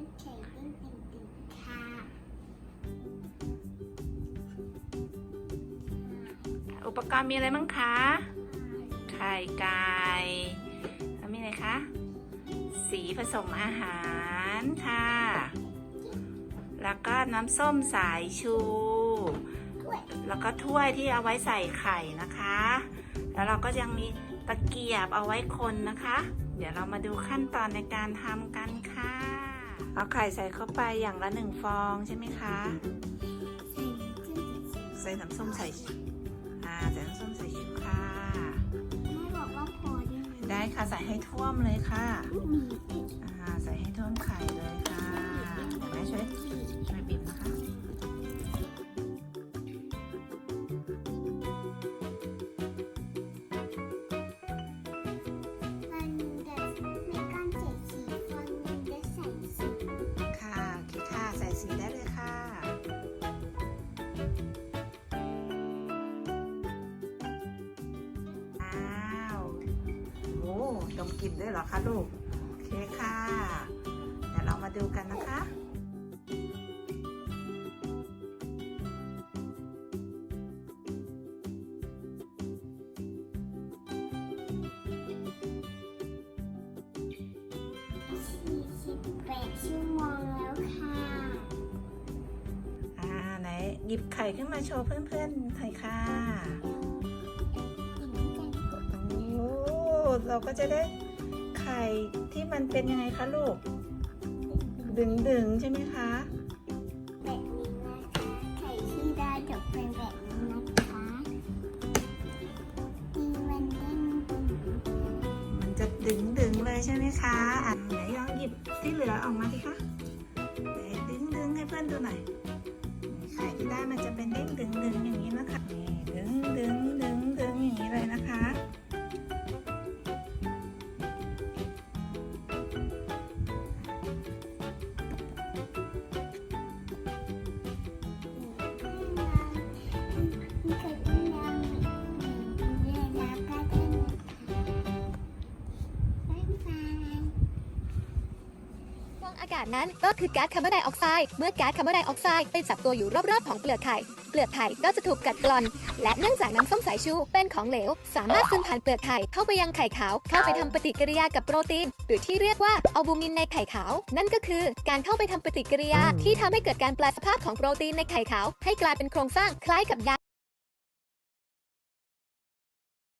นไข่เล่นติ่งติ่งค่ะอุปกรณ์มีอะไรบ้างคะ ไข่ไก่แล้วมีอะไรคะ สีผสมอาหารค่ะ แล้วก็น้ำส้มสายชู แล้วก็ถ้วยที่เอาไว้ใส่ไข่นะคะ แล้วเราก็ยังมีตะเกียบเอาไว้คนนะคะ เดี๋ยวเรามาดูขั้นตอนในการทำกันค่ะ เอาไข่ใส่เข้าไปอย่างละหนึ่งฟองใช่ไหมคะ ใส่น้ำจิ้มใส่น้ำส้มใส่อ่าใส่น้ำส้มใส่ชูค่ะแม่บอกว่าพอได้ไหมได้ค่ะใส่ให้ท่วมเลยค่ะมีอีกอ่าใส่ให้ ดมกลิ่นด้วยเหรอคะลูก โอเคค่ะ เดี๋ยวเรามาดูกันนะคะสี่สิบแปดชั่วโมงแล้วค่ะ อ่า ไหน หยิบไข่ขึ้นมาโชว์เพื่อนๆหน่อยค่ะ เราก็จะได้ไข่ที่มันเป็นยังไงคะลูก ดึงดึงๆใช่ไหมคะแบบนี้นะคะไข่ที่ได้จะเป็นแบบนี้นะคะดีมันเด้งดึงมันจะดึงดึงๆเลยใช่ไหมคะอะไหนลองหยิบที่เหลือออกมาสิคะไหนดึงดึงๆให้เพื่อนดูหน่อยไข่ที่ได้มันจะเป็นเด้งดึงดึงๆอย่างนี้นะคะดึงดึงดึงดึงอย่างนี้เลยนะคะ องอากาศนั้นก็คือก๊าซคาร์บอนไดออกไซด์เมื่อก๊าซคาร์บอนไดออกไซด์ไปจับตัวอยู่รอบๆของเปลือกไข่เปลือกไข่ก็จะถูกกัดกร่อน และเนื่องจากน้ำส้มสายชูเป็นของเหลว สามารถซึมผ่านเปลือกไข่เข้าไปยังไข่ขาว เข้าไปทำปฏิกิริยากับโปรตีน หรือที่เรียกว่าอัลบูมินในไข่ขาว นั่นก็คือการเข้าไปทำปฏิกิริยาที่ทำให้เกิดการแปลสภาพของโปรตีนในไข่ขาว ให้กลายเป็นโครงสร้างคล้ายกับยา